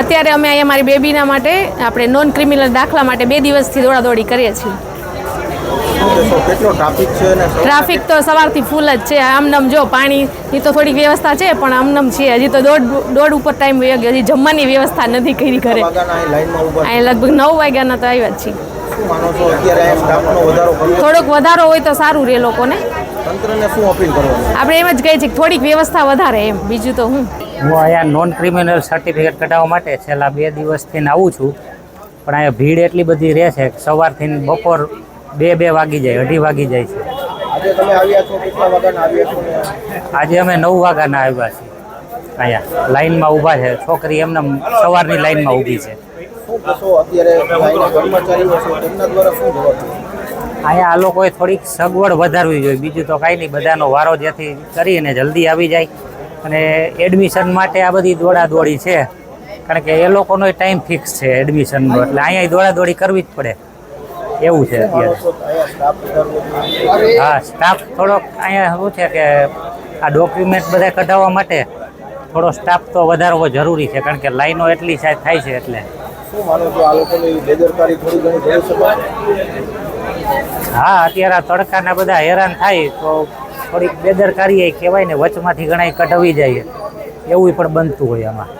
અત્યારે અમે અહીંયા મારી બેબીના માટે આપણે નોન ક્રિમિનલ દાખલા માટે બે દિવસથી દોડાદોડી કરીએ છીએ. ટ્રાફિક તો સવારથી ફૂલ જ છે. આમનમ જો પાણીની તો થોડીક વ્યવસ્થા છે પણ આમનમ છે. હજી તો દોઢ દોઢ ઉપર ટાઈમ વયો ગયો. હજી જમવાની વ્યવસ્થા નથી કરી ઘરે. અહીંયા અહીં લગભગ નવ વાગ્યાના તો આવ્યા જ છીએ. થોડોક વધારો હોય તો સારું રહે લોકોને. આપણે એમ જ કહીએ છીએ કે થોડીક વ્યવસ્થા વધારે એમ. બીજું તો હું. હું અહીંયા નોન ક્રિમિનલ સર્ટિફિકેટ કઢાવવા માટે છેલ્લા બે દિવસથી આવું છું. પણ અહીંયા ભીડ એટલી બધી રહે છે સવારથી બપોર બે બે વાગી જાય અઢી વાગી જાય છે. આજે અમે નવ વાગ્યાના આવ્યા છીએ. અહીંયા લાઈનમાં ઊભા છે છોકરી એમને સવારની લાઇનમાં ઊભી છે? અહીંયા આ લોકોએ થોડીક સગવડ વધારવી જોઈએ. બીજું તો કાંઈ નહીં બધાનો વારો જેથી કરીને જલ્દી આવી જાય. અને એડમિશન માટે આ બધી દોડાદોડી છે. કારણ કે એ લોકોનો ટાઈમ ફિક્સ છે એડમિશનનો એટલે અહીંયા દોડાદોડી કરવી જ પડે. એવું છે અત્યારે. હા સ્ટાફ થોડોક અહીંયા શું છે કે આ ડોક્યુમેન્ટ બધા કઢાવવા માટે થોડો સ્ટાફ તો વધારવો જરૂરી છે. કારણ કે લાઈનો એટલી સાહેબ થાય છે એટલે. હા અત્યારે આ તડકાના બધા હેરાન થાય તો થોડીક બેદરકારી કહેવાય ને વચમાંથી ઘણા કઢાવી જાય. એવું પણ બનતું હોય આમાં.